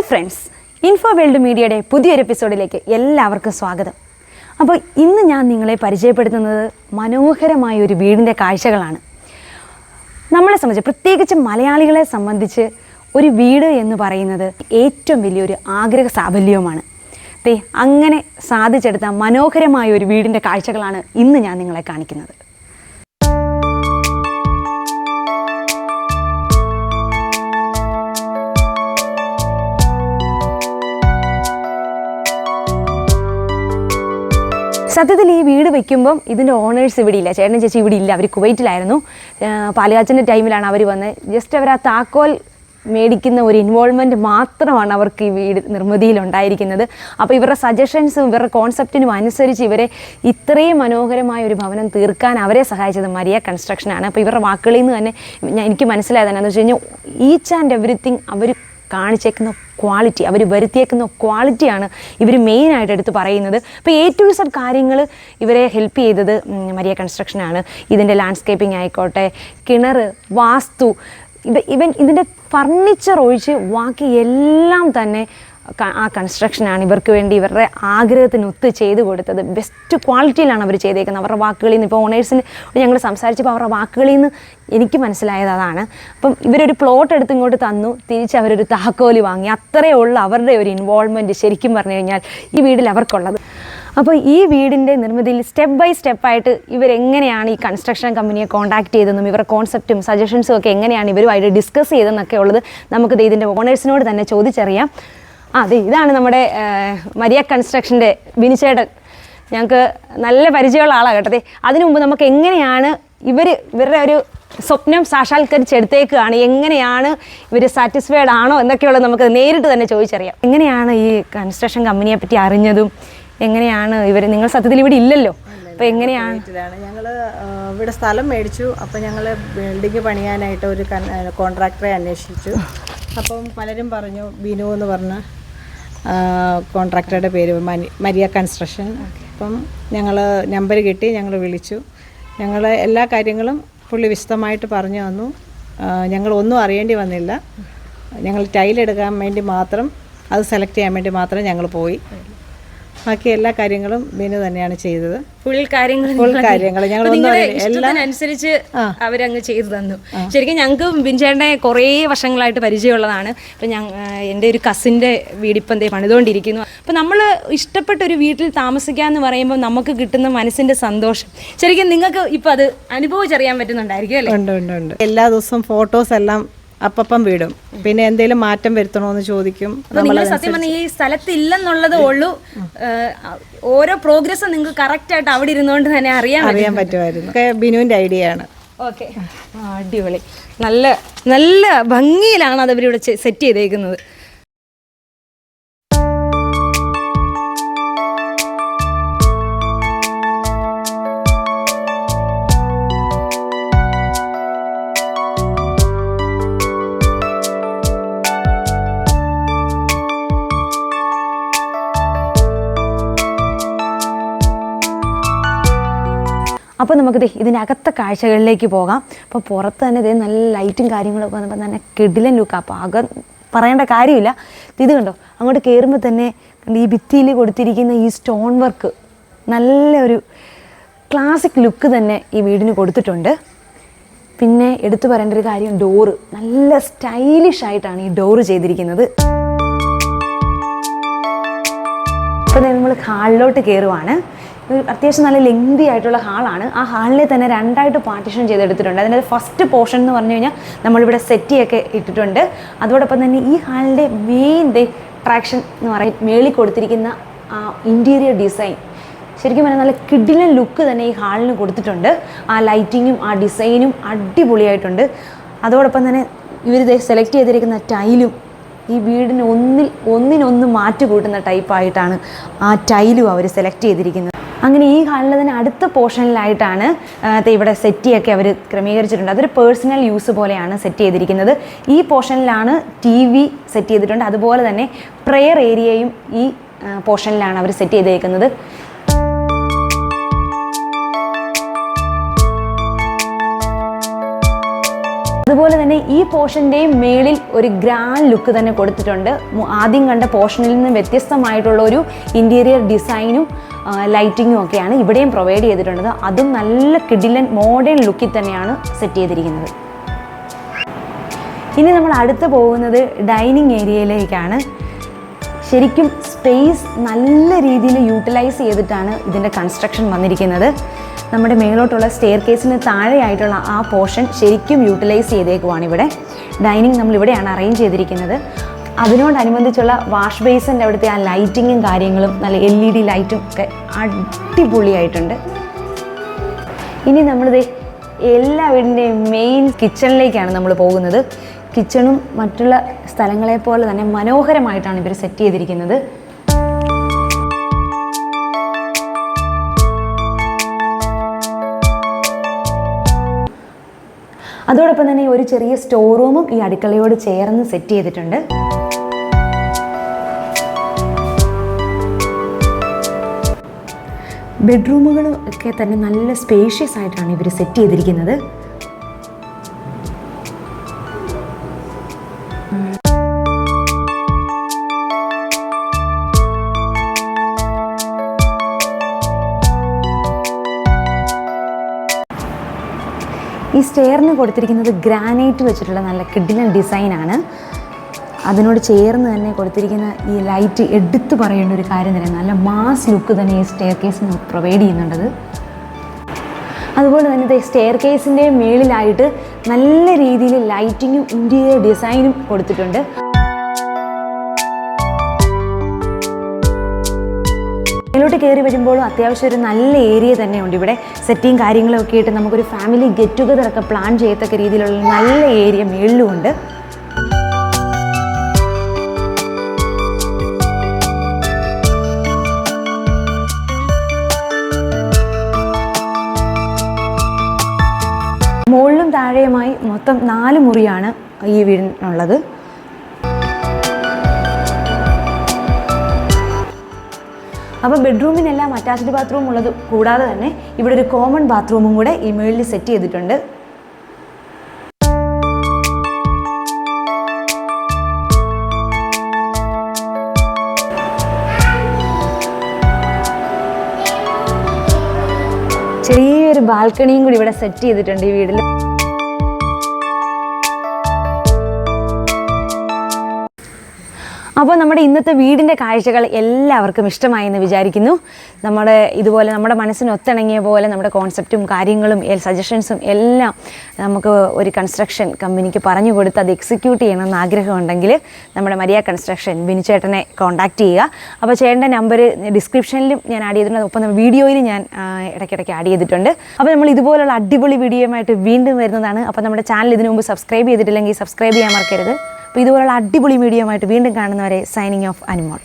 Hi friends info world മീഡിയയുടെ പുതിയൊരു എപ്പിസോഡിലേക്ക് എല്ലാവർക്കും സ്വാഗതം. അപ്പോൾ ഇന്ന് ഞാൻ നിങ്ങളെ പരിചയപ്പെടുത്തുന്നത് മനോഹരമായ ഒരു വീടിന്റെ കാഴ്ചകളാണ്. നമ്മളെ സംബന്ധിച്ച് പ്രത്യേകിച്ച് മലയാളികളെ സംബന്ധിച്ച് ഒരു വീട് എന്ന് പറയുന്നത് ഏറ്റവും വലിയൊരു ആഗ്രഹ സാഫല്യവുമാണ്. ദേ അങ്ങനെ സാധിച്ചെടുത്ത മനോഹരമായ ഒരു വീടിന്റെ കാഴ്ചകളാണ് ഇന്ന് ഞാൻ നിങ്ങളെ കാണിക്കുന്നത്. സത്യത്തിൽ ഈ വീട് വെക്കുമ്പം ഇതിന്റെ ഓണേഴ്സ് ഇവിടെ ഇല്ല ചേട്ടൻ ചേച്ചി ഇവിടെ ഇല്ല അവർ കുവൈറ്റിലായിരുന്നു പാലുകാച്ചന്റെ ടൈമിലാണ് അവർ വന്നത് ജസ്റ്റ് അവർ ആ താക്കോൽ മേടിക്കുന്ന ഒരു ഇൻവോൾവ്മെന്റ് മാത്രമാണ് അവർക്ക് ഈ വീട് നിർമ്മിതിയിൽ ഉണ്ടായിരിക്കുന്നത്. അപ്പോൾ ഇവരുടെ സജഷൻസും ഇവരുടെ കോൺസെപ്റ്റിനും അനുസരിച്ച് ഇവരെ ഇത്രയും മനോഹരമായ ഒരു ഭവനം തീർക്കാൻ അവരെ സഹായിച്ചത് മരിയ കൺസ്ട്രക്ഷനാണ് അപ്പോൾ ഇവരുടെ വാക്കുകളിൽ നിന്ന് തന്നെ എനിക്ക് മനസ്സിലായത് എന്ന് വെച്ച് കഴിഞ്ഞാൽ ഈച്ച് ആൻഡ് എവറിത്തിങ് അവർ കാണിച്ചേക്കുന്ന ക്വാളിറ്റി അവർ വരുത്തിയേക്കുന്ന ക്വാളിറ്റിയാണ് ഇവർ മെയിനായിട്ട് എടുത്ത് പറയുന്നത്. അപ്പോൾ എ ടു സെഡ് കാര്യങ്ങൾ ഇവരെ ഹെൽപ്പ് ചെയ്തത് മരിയ കൺസ്ട്രക്ഷനാണ് ഇതിന്റെ ലാൻഡ്സ്കേപ്പിംഗ് ആയിക്കോട്ടെ കിണർ വാസ്തു ഇവ ഇവൻ ഇതിന്റെ ഫർണിച്ചർ ഒഴിച്ച് ബാക്കി എല്ലാം തന്നെ ആ കൺസ്ട്രക്ഷനാണ് ഇവർക്ക് വേണ്ടി ഇവരുടെ ആഗ്രഹത്തിന് ഒത്ത് ചെയ്ത് കൊടുത്തത്. ബെസ്റ്റ് ക്വാളിറ്റിയിലാണ് അവർ ചെയ്തേക്കുന്നത്. അവരുടെ വാക്കുകളിൽ നിന്ന് ഇപ്പോൾ ഓണേഴ്സിന് ഞങ്ങൾ സംസാരിച്ചപ്പോൾ അവരുടെ വാക്കുകളിൽ നിന്ന് എനിക്ക് മനസ്സിലായത് അതാണ്. അപ്പം ഇവരൊരു പ്ലോട്ട് എടുത്ത് ഇങ്ങോട്ട് തന്നു. തിരിച്ച് അവരൊരു താക്കോൽ വാങ്ങി. അത്രയേ ഉള്ളൂ അവരുടെ ഒരു ഇൻവോൾവ്മെന്റ് ശരിക്കും പറഞ്ഞു കഴിഞ്ഞാൽ ഈ വീടിൽ അവർക്കുള്ളത്. അപ്പോൾ ഈ വീടിന്റെ നിർമ്മിതിയിൽ സ്റ്റെപ്പ് ബൈ സ്റ്റെപ്പായിട്ട് ഇവരെങ്ങനെയാണ് ഈ കൺസ്ട്രക്ഷൻ കമ്പനിയെ കോൺടാക്ട് ചെയ്തതെന്നും ഇവരുടെ കോൺസെപ്റ്റും സജഷൻസും ഒക്കെ എങ്ങനെയാണ് ഇവരുമായിട്ട് ഡിസ്കസ് ചെയ്തതെന്നൊക്കെ ഉള്ളത് നമുക്ക് ഇതിന്റെ ഓണേഴ്സിനോട് തന്നെ ചോദിച്ചറിയാം. അതെ ഇതാണ് നമ്മുടെ മരിയ കൺസ്ട്രക്ഷന്റെ ബിനിച്ചേട്ടൻ ഞങ്ങൾക്ക് നല്ല പരിചയമുള്ള ആളാണ് കേട്ടത് അതിനു മുമ്പ് നമുക്ക് എങ്ങനെയാണ് ഇവർ ഇവരുടെ ഒരു സ്വപ്നം സാക്ഷാത്കരിച്ചെടുത്തേക്കാണ് എങ്ങനെയാണ് ഇവർ സാറ്റിസ്ഫൈഡ് ആണോ എന്നൊക്കെയുള്ളത് നമുക്ക് നേരിട്ട് തന്നെ ചോദിച്ചറിയാം. എങ്ങനെയാണ് ഈ കൺസ്ട്രക്ഷൻ കമ്പനിയെ പറ്റി അറിഞ്ഞതും? എങ്ങനെയാണ് ഇവർ നിങ്ങൾ സത്യത്തിൽ ഇവിടെ ഇല്ലല്ലോ? അപ്പോൾ എങ്ങനെയാണ്? ഞങ്ങൾ ഇവിടെ സ്ഥലം മേടിച്ചു. അപ്പോൾ ഞങ്ങൾ ബിൽഡിംഗ് പണിയാനായിട്ട് ഒരു കോൺട്രാക്ടറെ അന്വേഷിച്ചു. അപ്പം പലരും പറഞ്ഞു ബിനു എന്ന് പറഞ്ഞ. കോൺട്രാക്ടറുടെ പേര് മരിയ കൺസ്ട്രക്ഷൻ അപ്പം ഞങ്ങൾ നമ്പർ കിട്ടി ഞങ്ങൾ വിളിച്ചു. ഞങ്ങൾ എല്ലാ കാര്യങ്ങളും പുള്ളി വിശദമായിട്ട് പറഞ്ഞു തന്നു. ഞങ്ങൾ ഒന്നും അറിയേണ്ടി വന്നില്ല. ഞങ്ങൾ ടൈലെടുക്കാൻ വേണ്ടി മാത്രം അത് സെലക്ട് ചെയ്യാൻ വേണ്ടി മാത്രം ഞങ്ങൾ പോയി. ബാക്കി എല്ലാ കാര്യങ്ങളും ബിനു തന്നെയാണ് ചെയ്തത്. ഫുൾ കാര്യങ്ങൾ ഫുൾ കാര്യങ്ങൾ ഞങ്ങൾ അനുസരിച്ച് അവരങ്ങ് ചെയ്തു തന്നു. ശരിക്കും ഞങ്ങൾക്ക് ബിൻചേട്ടനെ കുറേ വർഷങ്ങളായിട്ട് പരിചയമുള്ളതാണ്. ഇപ്പം ഞാൻ എന്റെ ഒരു കസിന്റെ വീടിപ്പം എന്തേ പണിതുകൊണ്ടിരിക്കുന്നു. അപ്പം നമ്മൾ ഇഷ്ടപ്പെട്ട ഒരു വീട്ടിൽ താമസിക്കുക എന്ന് പറയുമ്പോൾ നമുക്ക് കിട്ടുന്ന മനസ്സിന്റെ സന്തോഷം. ശരിക്കും നിങ്ങൾക്ക് ഇപ്പം അത് അനുഭവിച്ചറിയാൻ പറ്റുന്നുണ്ടായിരിക്കും അല്ലേ? ഉണ്ട് ഉണ്ട് ഉണ്ട്. എല്ലാ ദിവസവും ഫോട്ടോസ് എല്ലാം അപ്പം വിടും. പിന്നെ എന്തെങ്കിലും മാറ്റം വരുത്തണോന്ന് ചോദിക്കും. നിങ്ങൾ സത്യം പറഞ്ഞാൽ ഈ സ്ഥലത്ത് ഇല്ലെന്നുള്ളത് ഉള്ളൂ ഓരോ പ്രോഗ്രസ്സും നിങ്ങൾക്ക് കറക്റ്റ് ആയിട്ട് അവിടെ ഇരുന്നുകൊണ്ട് തന്നെ അറിയാൻ അറിയാൻ പറ്റുമായിരുന്നു. ബിനുവിന്റെ ഐഡിയ ആണ്. ഓക്കെ. അടിപൊളി. നല്ല നല്ല ഭംഗിയിലാണ് അത് അവരിവിടെ സെറ്റ് ചെയ്തേക്കുന്നത്. നമുക്ക് ദേ ഇതിനകത്ത കാഴ്ചകളിലേക്ക് പോകാം. അപ്പോൾ പുറത്ത് തന്നെ ഇതേ നല്ല ലൈറ്റും കാര്യങ്ങളൊക്കെ വന്നപ്പോൾ തന്നെ കിടിലൻ ലുക്ക് അപ്പോൾ ആകെ പറയേണ്ട കാര്യമില്ല. ഇത് കണ്ടോ? അങ്ങോട്ട് കയറുമ്പോൾ തന്നെ ഈ ഭിത്തിയിൽ കൊടുത്തിരിക്കുന്ന ഈ സ്റ്റോൺ വർക്ക് നല്ലൊരു ക്ലാസിക് ലുക്ക് തന്നെ ഈ വീടിന് കൊടുത്തിട്ടുണ്ട്. പിന്നെ എടുത്തു പറയേണ്ട ഒരു കാര്യം ഡോറ് നല്ല സ്റ്റൈലിഷ് ആയിട്ടാണ് ഈ ഡോറ് ചെയ്തിരിക്കുന്നത്. അപ്പോൾ നമ്മൾ ഹാളിലോട്ട് കയറുവാണ് അത്യാവശ്യം നല്ല ലെങ്തി ആയിട്ടുള്ള ഹാളാണ് ആ ഹാളിനെ തന്നെ രണ്ടായിട്ട് പാർട്ടീഷൻ ചെയ്തെടുത്തിട്ടുണ്ട്. അതിന്റെ ഫസ്റ്റ് പോർഷൻ എന്ന് പറഞ്ഞു കഴിഞ്ഞാൽ നമ്മളിവിടെ സെറ്റിയൊക്കെ ഇട്ടിട്ടുണ്ട്. അതോടൊപ്പം തന്നെ ഈ ഹാളിന്റെ മെയിൻ ദേ അട്രാക്ഷൻ എന്ന് പറയും മേളിൽ കൊടുത്തിരിക്കുന്ന ആ ഇന്റീരിയർ ഡിസൈൻ ശരിക്കും പറഞ്ഞാൽ നല്ല കിഡിലൻ ലുക്ക് തന്നെ ഈ ഹാളിന് കൊടുത്തിട്ടുണ്ട്. ആ ലൈറ്റിങ്ങും ആ ഡിസൈനും അടിപൊളിയായിട്ടുണ്ട്. അതോടൊപ്പം തന്നെ ഇവർ സെലക്ട് ചെയ്തിരിക്കുന്ന ടൈലും ഈ വീടിന് ഒന്നിൽ ഒന്നിനൊന്ന് മാറ്റ് കൂട്ടുന്ന ടൈപ്പായിട്ടാണ് ആ ടൈലും അവർ സെലക്ട് ചെയ്തിരിക്കുന്നത്. അങ്ങനെ ഈ ഹാളിൽ തന്നെ അടുത്ത പോർഷനിലായിട്ടാണ് ഇവിടെ സെറ്റിയൊക്കെ അവർ ക്രമീകരിച്ചിട്ടുണ്ട്. അതൊരു പേഴ്സണൽ യൂസ് പോലെയാണ് സെറ്റ് ചെയ്തിരിക്കുന്നത്. ഈ പോർഷനിലാണ് ടി വി സെറ്റ് ചെയ്തിട്ടുണ്ട്. അതുപോലെ തന്നെ പ്രെയർ ഏരിയയും ഈ പോർഷനിലാണ് അവർ സെറ്റ് ചെയ്തേക്കുന്നത്. അതുപോലെ തന്നെ ഈ പോർഷന്റെയും മേളിൽ ഒരു ഗ്രാൻഡ് ലുക്ക് തന്നെ കൊടുത്തിട്ടുണ്ട്. ആദ്യം കണ്ട പോർഷനിൽ നിന്ന് വ്യത്യസ്തമായിട്ടുള്ള ഒരു ഇന്റീരിയർ ഡിസൈനും ലൈറ്റിങ്ങും ഒക്കെയാണ് ഇവിടെയും പ്രൊവൈഡ് ചെയ്തിട്ടുള്ളത്. അതും നല്ല കിഡിലൻ മോഡേൺ ലുക്കിൽ തന്നെയാണ് സെറ്റ് ചെയ്തിരിക്കുന്നത്. ഇനി നമ്മൾ അടുത്ത് പോകുന്നത് ഡൈനിങ് ഏരിയയിലേക്കാണ് ശരിക്കും സ്പേസ് നല്ല രീതിയിൽ യൂട്ടിലൈസ് ചെയ്തിട്ടാണ് ഇതിന്റെ കൺസ്ട്രക്ഷൻ വന്നിരിക്കുന്നത്. നമ്മുടെ മേലോട്ടുള്ള സ്റ്റെയർ കേസിന് താഴെയായിട്ടുള്ള ആ പോർഷൻ ശരിക്കും യൂട്ടിലൈസ് ചെയ്തേക്കുവാണ് ഇവിടെ. ഡൈനിങ് നമ്മൾ ഇവിടെയാണ് അറേഞ്ച് ചെയ്തിരിക്കുന്നത്. അതിനോടനുബന്ധിച്ചുള്ള വാഷ് ബേസിന്റെ അവിടുത്തെ ആ ലൈറ്റിങ്ങും കാര്യങ്ങളും നല്ല എൽ ഇ ഡി ലൈറ്റും ഒക്കെ അടിപൊളിയായിട്ടുണ്ട്. ഇനി നമ്മളിത് എല്ലാ വീടിന്റെയും മെയിൻ കിച്ചണിലേക്കാണ് നമ്മൾ പോകുന്നത്. കിച്ചണും മറ്റുള്ള സ്ഥലങ്ങളെ പോലെ തന്നെ മനോഹരമായിട്ടാണ് ഇവർ സെറ്റ് ചെയ്തിരിക്കുന്നത്. അതോടൊപ്പം തന്നെ ഒരു ചെറിയ സ്റ്റോർ റൂമും ഈ അടുക്കളയോട് ചേർന്ന് സെറ്റ് ചെയ്തിട്ടുണ്ട്. ബെഡ്റൂമുകളും ഒക്കെ തന്നെ നല്ല സ്പേഷ്യസ് ആയിട്ടാണ് ഇവർ സെറ്റ് ചെയ്തിരിക്കുന്നത്. ഈ സ്റ്റെയറിന് കൊടുത്തിരിക്കുന്നത് ഗ്രാനൈറ്റ് വെച്ചിട്ടുള്ള നല്ല കിഡിലൻ ഡിസൈനാണ് അതിനോട് ചേർന്ന് തന്നെ കൊടുത്തിരിക്കുന്ന ഈ ലൈറ്റ് എടുത്തു പറയേണ്ട ഒരു കാര്യം തന്നെ നല്ല മാസ് ലുക്ക് തന്നെ ഈ സ്റ്റെയർ കേസിന് പ്രൊവൈഡ് ചെയ്യുന്നുണ്ടത് അതുപോലെ തന്നെ സ്റ്റെയർ കേസിന്റെ മേളിലായിട്ട് നല്ല രീതിയിൽ ലൈറ്റിങ്ങും ഇന്റീരിയർ ഡിസൈനും കൊടുത്തിട്ടുണ്ട്. മേലോട്ട് കയറി വരുമ്പോഴും അത്യാവശ്യം ഒരു നല്ല ഏരിയ തന്നെയുണ്ട് ഇവിടെ. സെറ്റിങ് കാര്യങ്ങളൊക്കെ ആയിട്ട് നമുക്കൊരു ഫാമിലി ഗെറ്റ് ടുഗദർ ഒക്കെ പ്ലാൻ ചെയ്യത്തക്ക രീതിയിലുള്ള നല്ല ഏരിയ മേളിലും ഉണ്ട്. മൊത്തം നാല് മുറിയാണ് ഈ വീടിനുള്ളത്. അപ്പോൾ ബെഡ്റൂമിനെല്ലാം അറ്റാച്ച്ഡ് ബാത്റൂം ഉള്ളത് കൂടാതെ തന്നെ ഇവിടെ ഒരു കോമൺ ബാത്റൂമും കൂടെ ഈ മുകളിൽ സെറ്റ് ചെയ്തിട്ടുണ്ട്. ചെറിയൊരു ബാൽക്കണിയും കൂടി ഇവിടെ സെറ്റ് ചെയ്തിട്ടുണ്ട് ഈ വീട്ടിൽ അപ്പോൾ നമ്മുടെ ഇന്നത്തെ വീടിന്റെ കാഴ്ചകൾ എല്ലാവർക്കും ഇഷ്ടമായി എന്ന് വിചാരിക്കുന്നു. നമ്മുടെ ഇതുപോലെ നമ്മുടെ മനസ്സിന് ഒത്തിണങ്ങിയ പോലെ നമ്മുടെ കോൺസെപ്റ്റും കാര്യങ്ങളും സജഷൻസും എല്ലാം നമുക്ക് ഒരു കൺസ്ട്രക്ഷൻ കമ്പനിക്ക് പറഞ്ഞു കൊടുത്ത് അത് എക്സിക്യൂട്ട് ചെയ്യണമെന്ന് ആഗ്രഹമുണ്ടെങ്കിൽ നമ്മുടെ മരിയ കൺസ്ട്രക്ഷൻ ബിനുചേട്ടനെ കോൺടാക്റ്റ് ചെയ്യുക. അപ്പോൾ ചേട്ടന്റെ നമ്പർ ഡിസ്ക്രിപ്ഷനിലും ഞാൻ ആഡ് ചെയ്തിട്ടുണ്ട്. ഒപ്പം വീഡിയോയിൽ ഞാൻ ആ, ഇടയ്ക്കിടയ്ക്ക് ആഡ് ചെയ്തിട്ടുണ്ട്. അപ്പോൾ നമ്മൾ ഇതുപോലുള്ള അടിപൊളി വീഡിയോയുമായിട്ട് വീണ്ടും വരുന്നതാണ്. അപ്പോൾ നമ്മുടെ ചാനൽ ഇതിനു മുമ്പ് സബ്സ്ക്രൈബ് ചെയ്തിട്ടില്ലെങ്കിൽ സബ്സ്ക്രൈബ് ചെയ്യാൻ മറക്കരുത്. അപ്പോൾ ഇതുപോലുള്ള അടിപൊളി മീഡിയമായിട്ട് വീണ്ടും കാണുന്നവരെ സൈനിങ് ഓഫ് അനുമോൾ.